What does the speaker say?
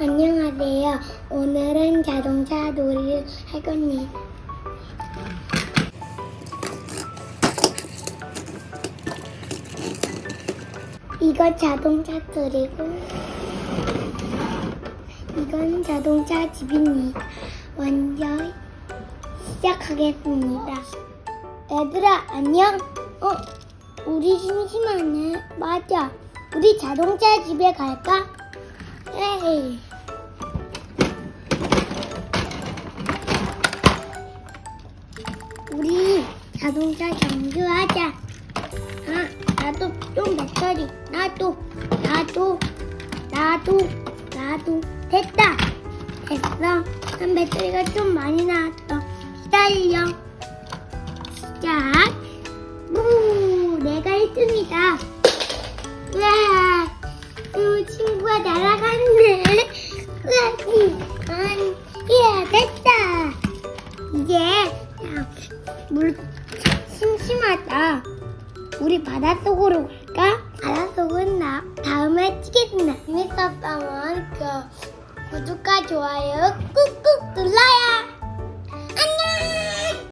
안녕하세요. 오늘은 자동차 놀이를 할 겁니다. 이거 자동차 소리고 이건 자동차 집입니다. 먼저 시작하겠습니다. 얘들아 안녕. 어, 우리 심심하네. 맞아. 우리 자동차 집에 갈까? 에이. 우리 자동차 정주하자. 아, 나도 좀 배터리. 나도, 나도, 나도, 나도. 됐다. 됐어. 한 배터리가 좀 많이 나왔어. 기다려. 시작. 우, 내가 1등이다. 물 심심하다. 우리 바닷속으로 갈까? 바닷속은 나 다음에 찍겠습니다. 재밌었다면 그 구독과 좋아요 꾹꾹 눌러요.